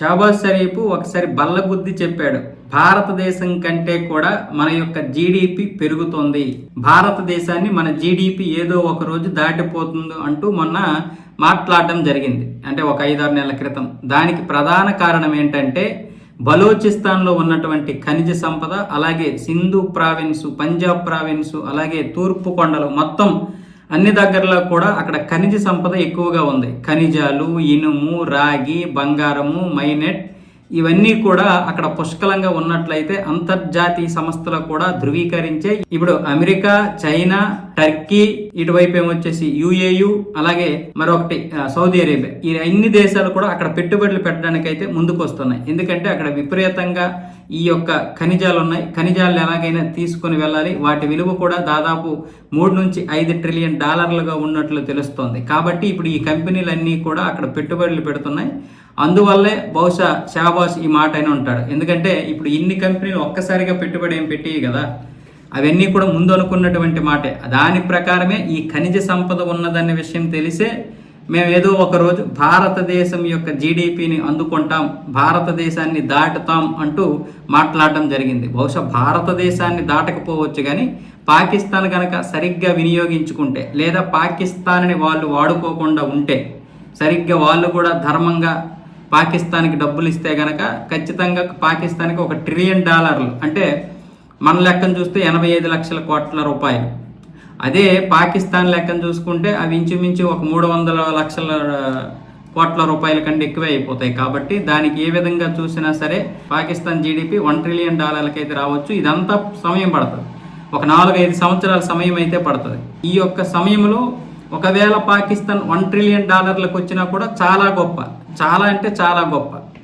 షాబాజ్ షరీఫ్ ఒకసారి బల్లగుద్ది చెప్పాడు భారతదేశం కంటే కూడా మన యొక్క జీడిపి పెరుగుతోంది. భారతదేశాన్ని మన జీడిపి ఏదో ఒక రోజు దాటిపోతుంది అంటూ మొన్న మాట్లాడడం జరిగింది. అంటే ఒక ఐదారు నెలల క్రితం. దానికి ప్రధాన కారణం ఏంటంటే బలోచిస్తాన్లో ఉన్నటువంటి ఖనిజ సంపద అలాగే సింధు ప్రావిన్సు పంజాబ్ ప్రావిన్సు అలాగే తూర్పు కొండలు మొత్తం అన్ని దగ్గరలో కూడా అక్కడ ఖనిజ సంపద ఎక్కువగా ఉంది. ఖనిజాలు ఇనుము రాగి బంగారము మైనెట్ ఇవన్నీ కూడా అక్కడ పుష్కలంగా ఉన్నట్లయితే అంతర్జాతీయ సంస్థలు కూడా ధృవీకరించే ఇప్పుడు అమెరికా చైనా టర్కీ ఇటువైపు ఏమొచ్చేసి యుఏయు అలాగే మరొకటి సౌదీ అరేబియా. ఈ అన్ని దేశాలు కూడా అక్కడ పెట్టుబడులు పెట్టడానికి అయితే ముందుకు వస్తున్నాయి ఎందుకంటే అక్కడ విపరీతంగా ఈ యొక్క ఖనిజాలు ఉన్నాయి ఖనిజాలు ఎలాగైనా తీసుకొని వెళ్ళాలి. వాటి విలువ కూడా దాదాపు మూడు నుంచి ఐదు ట్రిలియన్ డాలర్లుగా ఉన్నట్లు తెలుస్తోంది. కాబట్టి ఇప్పుడు ఈ కంపెనీలన్నీ కూడా అక్కడ పెట్టుబడులు పెడుతున్నాయి. అందువల్లే బహుశా షాబాస్ ఈ మాట అయినా ఉంటాడు. ఎందుకంటే ఇప్పుడు ఇన్ని కంపెనీలు ఒక్కసారిగా పెట్టుబడి ఏం పెట్టేవి కదా. అవన్నీ కూడా ముందు అనుకున్నటువంటి మాటే. దాని ప్రకారమే ఈ ఖనిజ సంపద ఉన్నదనే విషయం తెలిసే మేము ఏదో ఒకరోజు భారతదేశం యొక్క జీడిపిని అందుకుంటాం భారతదేశాన్ని దాటుతాం అంటూ మాట్లాడడం జరిగింది. బహుశా భారతదేశాన్ని దాటకపోవచ్చు కానీ పాకిస్తాన్ కనుక సరిగ్గా వినియోగించుకుంటే లేదా పాకిస్తాన్ని వాళ్ళు వాడుకోకుండా ఉంటే సరిగ్గా వాళ్ళు కూడా ధర్మంగా పాకిస్తాన్కి డబ్బులు ఇస్తే కనుక ఖచ్చితంగా పాకిస్తాన్కి ఒక ట్రిలియన్ డాలర్లు అంటే మన లెక్కను చూస్తే ఎనభై ఐదు లక్షల కోట్ల రూపాయలు. అదే పాకిస్తాన్ లెక్కను చూసుకుంటే అవి ఇంచుమించు ఒక మూడు వందల లక్షల కోట్ల రూపాయల కంటే ఎక్కువే అయిపోతాయి. కాబట్టి దానికి ఏ విధంగా చూసినా సరే పాకిస్తాన్ జీడిపి వన్ ట్రిలియన్ డాలర్లకైతే రావచ్చు. ఇదంతా సమయం పడుతుంది. ఒక నాలుగైదు సంవత్సరాల సమయం అయితే పడుతుంది. ఈ యొక్క సమయంలో ఒకవేళ పాకిస్తాన్ వన్ ట్రిలియన్ డాలర్లకు వచ్చినా కూడా చాలా గొప్ప. చాలా అంటే చాలా గొప్ప.